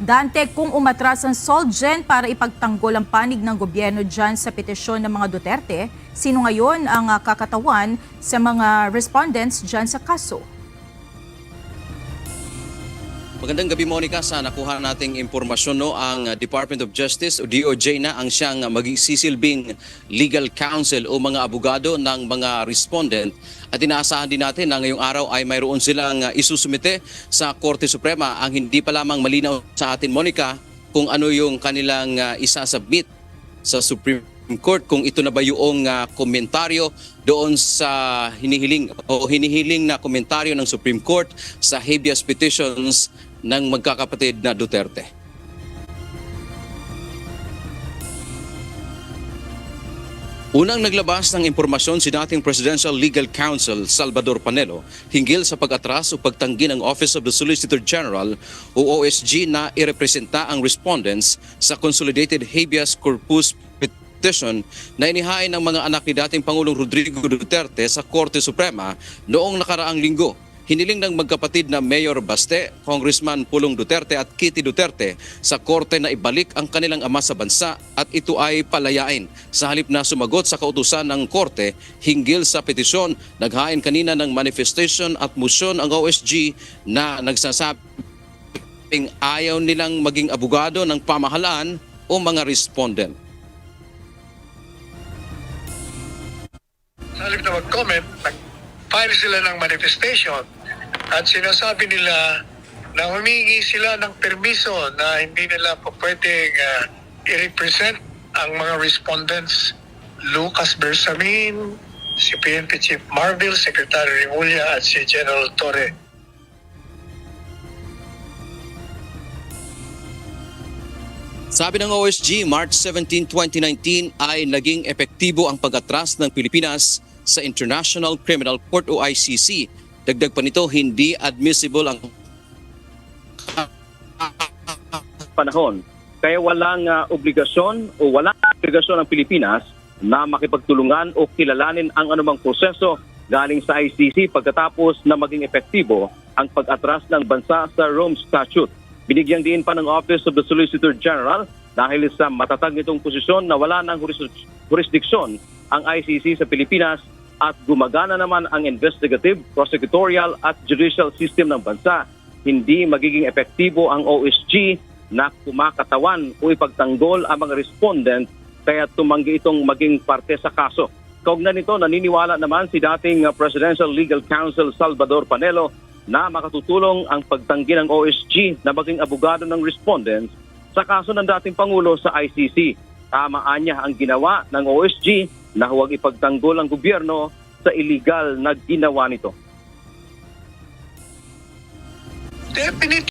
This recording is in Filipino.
Dante, kung umatras ang Solgen para ipagtanggol ang panig ng gobyerno dyan sa petisyon ng mga Duterte, sino ngayon ang ah, kakatawan sa mga respondents dyan sa kaso? Magandang gabi Monica, sa nakuha nating impormasyon no ang Department of Justice o DOJ na ang siyang uh, maging sisilbing legal counsel o mga abogado ng mga respondent. At inaasahan din natin na ngayong araw ay mayroon silang uh, isusumite sa Korte Suprema. Ang hindi pa lamang malinaw sa atin Monica kung ano yung kanilang uh, isasubmit sa Supreme Court kung ito na ba yung uh, komentaryo doon sa hinihiling o hinihiling na komentaryo ng Supreme Court sa habeas petitions ng magkakapatid na Duterte. Unang naglabas ng impormasyon si dating Presidential Legal Counsel Salvador Panelo hinggil sa pag-atras o pagtanggi ng Office of the Solicitor General o OSG na irepresenta ang respondents sa Consolidated Habeas Corpus petition na inihain ng mga anak ni dating Pangulong Rodrigo Duterte sa Korte Suprema noong nakaraang linggo. Hiniling ng magkapatid na Mayor Baste, Congressman Pulong Duterte at Kitty Duterte sa korte na ibalik ang kanilang ama sa bansa at ito ay palayain. Sa halip na sumagot sa kautusan ng korte hinggil sa petisyon, naghain kanina ng manifestation at motion ang OSG na nagsasabing ayaw nilang maging abogado ng pamahalaan o mga respondent. sa halip na mag-comment, nag-file sila ng manifestation at sinasabi nila na humingi sila ng permiso na hindi nila po pwedeng ah, i-represent ang mga respondents Lucas Bersamin, si PNP Chief Marvel, Secretary Remulla at si General Torre. Sabi ng OSG, March 17, 2019 ay naging epektibo ang pag-atras ng Pilipinas sa International Criminal Court o ICC. Dagdag pa nito, hindi admissible ang panahon. Kaya walang ah, obligasyon o walang obligasyon ng Pilipinas na makipagtulungan o kilalanin ang anumang proseso galing sa ICC pagkatapos na maging epektibo ang pag-atras ng bansa sa Rome Statute. Binigyang din pa ng Office of the Solicitor General dahil sa matatag nitong posisyon na wala ng juris- jurisdiksyon ang ICC sa Pilipinas at gumagana naman ang investigative, prosecutorial at judicial system ng bansa. Hindi magiging epektibo ang OSG na kumakatawan o ipagtanggol ang mga respondent kaya tumanggi itong maging parte sa kaso. Kaugnay nito, naniniwala naman si dating uh, Presidential Legal Counsel Salvador Panelo na makatutulong ang pagtanggi ng OSG na maging abogado ng respondents sa kaso ng dating Pangulo sa ICC. Tamaan niya ang ginawa ng OSG na huwag ipagtanggol ang gobyerno sa illegal na ginawa nito. Definitely